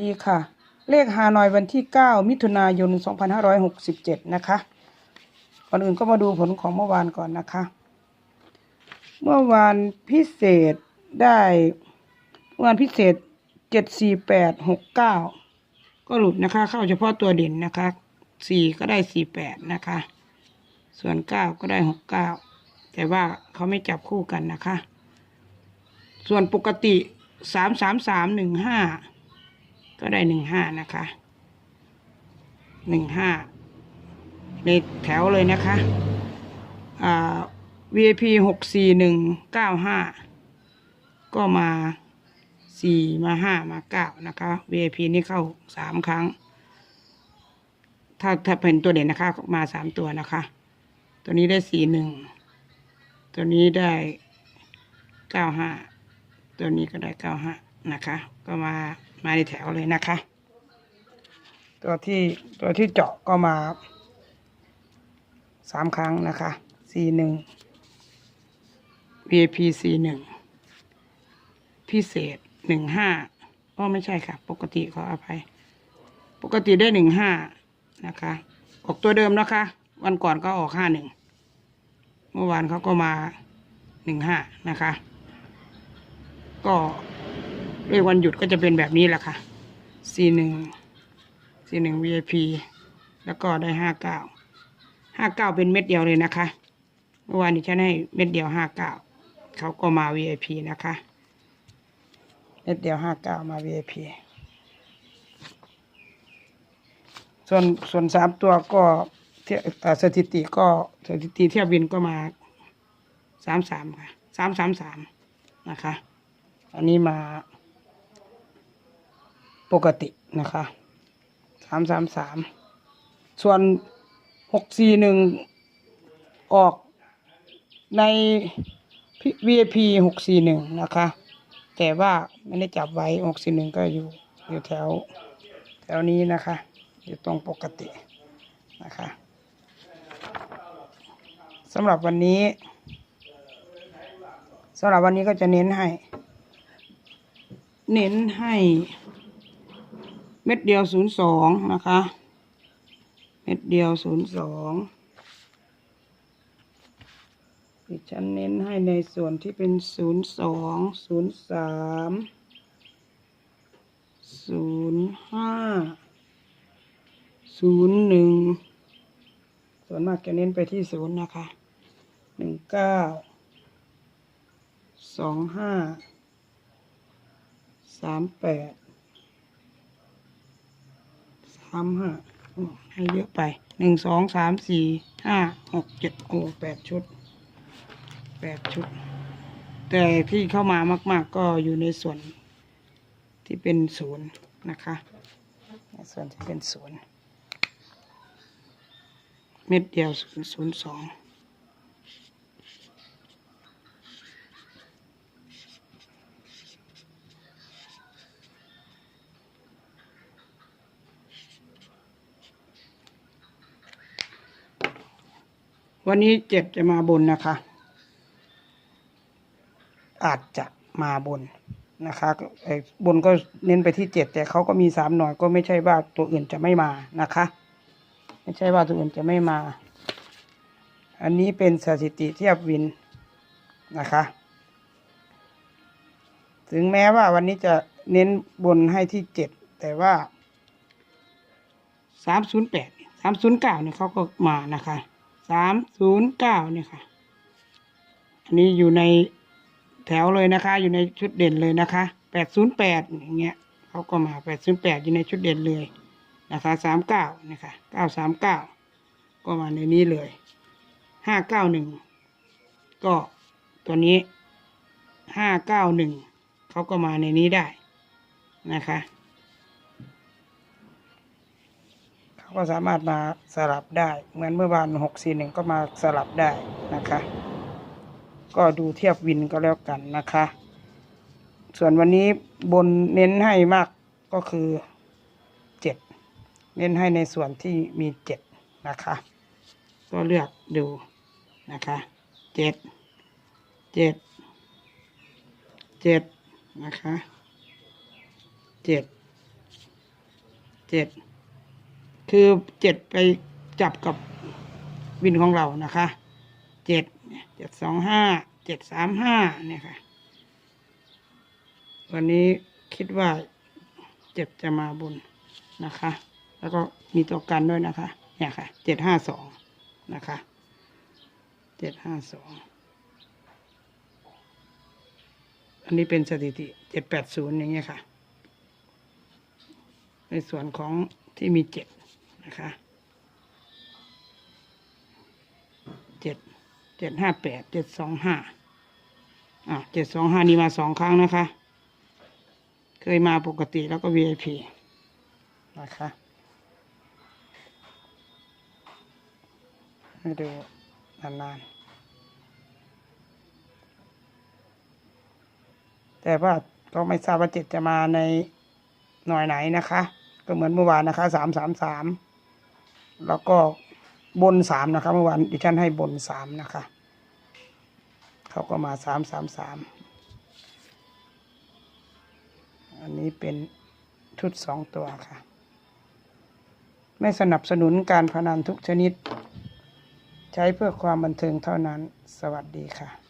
ดีค่ะ เลขฮานอยวันที่ 9 มิถุนายน 2567 นะคะ ก่อนอื่นก็มาดูผลของเมื่อวานก่อนนะคะ เมื่อวานพิเศษได้เมื่อวานพิเศษ 74869 ก็หลุดนะคะ เข้าเฉพาะตัวเด่นนะคะ 4 ก็ได้ 48 นะคะ ส่วน 9 ก็ได้ 69 แต่ว่าเขาไม่จับคู่กันนะคะ ส่วนปกติ3 3 3 1 5 ก็ได้15นะคะ15ในแถวเลยนะคะอ่า VIP หกสี่หนึ่งเก้าห้าก็มาสี่มาห้ามาเก้านะคะ VIP นี่เข้าสามครั้ง ถ้าถ้าเป็นตัวเด่นนะคะมาสามตัวนะคะ ตัวนี้ได้สี่หนึ่งตัวนี้ได้เก้าห้าตัวนี้ก็ได้เก้าห้านะคะ ก็มา มาในแถวเลยนะคะ ตัวที่ตัวที่เจาะก็มาสามครั้งนะคะสี่หนึ่ง VIP สี่หนึ่งพิเศษหนึ่งห้าอ๋อไม่ใช่ค่ะ ปกติขออภัย ปกติได้หนึ่งห้านะคะ ออกตัวเดิมนะคะ วันก่อนก็ออกห้าหนึ่งเมื่อวานเขาก็มาหนึ่งห้านะคะ ก็ เรียวันหยุดก็จะเป็นแบบนี้แหละค่ะสี่หนึ่งสี่หนึ่ง VIP แล้วก็ได้ห้าเก้าห้าเก้าเป็นเม็ดเดียวเลยนะคะ เมื่อวานนี้ฉันให้เม็ดเดียวห้าเก้าเขาก็มา VIP นะคะ เม็ดเดียวห้าเก้ามา VIP ส่วนส่วนสามตัวก็เทียสถิติก็สถิติเทียบวินก็มาสามสามค่ะสามสามสามนะคะ อันนี้มา ปกตินะคะสามสามสามส่วนหกสี่หนึ่งออกใน VIP หกสี่หนึ่งนะคะ แต่ว่าไม่ได้จับไว้หกสี่หนึ่งก็อยู่อยู่แถวแถวนี้นะคะ อยู่ตรงปกตินะคะสำหรับวันนี้สำหรับวันนี้ก็จะเน้นให้ เน้นให้ เม็ดเดียวศูนย์สองนะคะ เม็ดเดียวศูนย์สองดิฉันเน้นให้ในส่วนที่เป็นศูนย์สองศูนย์สามศูนย์ห้าศูนย์หนึ่งส่วนมากจะเน้นไปที่ศูนย์นะคะหนึ่งเก้าสองห้าสามแปด สามห้าให้เยอะไปหนึ่งสองสามสี่ห้าหกเจ็ดโอ้แปดชุดแปดชุด แต่ที่เข้ามามาก ๆ ก็อยู่ในส่วนที่เป็นศูนย์นะคะในส่วนที่เป็นศูนย์เม็ดเดียวศูนย์ศูนย์สอง วันนี้เจ็ดจะมาบนนะคะ อาจจะมาบนนะคะไอ้บนก็เน้นไปที่เจ็ดแต่เขาก็มีสามหน่อยก็ไม่ใช่ว่าตัวอื่นจะไม่มานะคะ ไม่ใช่ว่าตัวอื่นจะไม่มา อันนี้เป็นสถิติเทียบวินนะคะ ถึงแม้ว่าวันนี้จะเน้นบนให้ที่เจ็ดแต่ว่าสามศูนย์แปดสามศูนย์เก้าเนี่ยเขาก็มานะคะ สามศูนย์เก้าเนี่ยค่ะ อันนี้อยู่ในแถวเลยนะคะ อยู่ในชุดเด่นเลยนะคะแปดศูนย์แปดอย่างเงี้ยเขาก็มาแปดศูนย์แปดอยู่ในชุดเด่นเลยนะคะสามเก้านะคะเก้าสามเก้าก็มาในนี้เลยห้าเก้าหนึ่งก็ตัวนี้ห้าเก้าหนึ่งเขาก็มาในนี้ได้นะคะ ก็สามารถมาสลับได้ เหมือนเมื่อวานหกสี่หนึ่งก็มาสลับได้นะคะ ก็ดูเทียบวินก็แล้วกันนะคะ ส่วนวันนี้บนเน้นให้มากก็คือเจ็ดเน้นให้ในส่วนที่มีเจ็ดนะคะ ก็เลือกดูนะคะเจ็ดเจ็ดเจ็ดนะคะเจ็ดเจ็ด คือเจ็ดไปจับกับวินของเรานะคะเจ็ดเจ็ดสองห้าเจ็ดสามห้าเนี่ยค่ะ วันนี้คิดว่าเจ็ดจะมาบุญนะคะ แล้วก็มีตัวกันด้วยนะคะ เนี่ยค่ะเจ็ดห้าสองนะคะเจ็ดห้าสองอันนี้เป็นสถิติเจ็ดแปดศูนย์อย่างเงี้ยค่ะ ในส่วนของที่มีเจ็ด นะคะเจ็ดเจ็ดห้าแปดเจ็ดสองห้าอะเจ็ดสองห้านี่มาสองครั้งนะคะ เคยมาปกติแล้วก็ VIP นะคะให้ดูนานๆ แต่ว่าก็ไม่ทราบว่าเจ็ดจะมาในหน่วยไหนนะคะ ก็เหมือนเมื่อวานนะคะสามสามสาม แล้วก็บนสามนะคะเมื่อวานดิฉันให้บนสามนะคะ เขาก็มาสามสามสามอันนี้เป็นชุดสองตัวค่ะ ไม่สนับสนุนการพนันทุกชนิด ใช้เพื่อความบันเทิงเท่านั้น สวัสดีค่ะ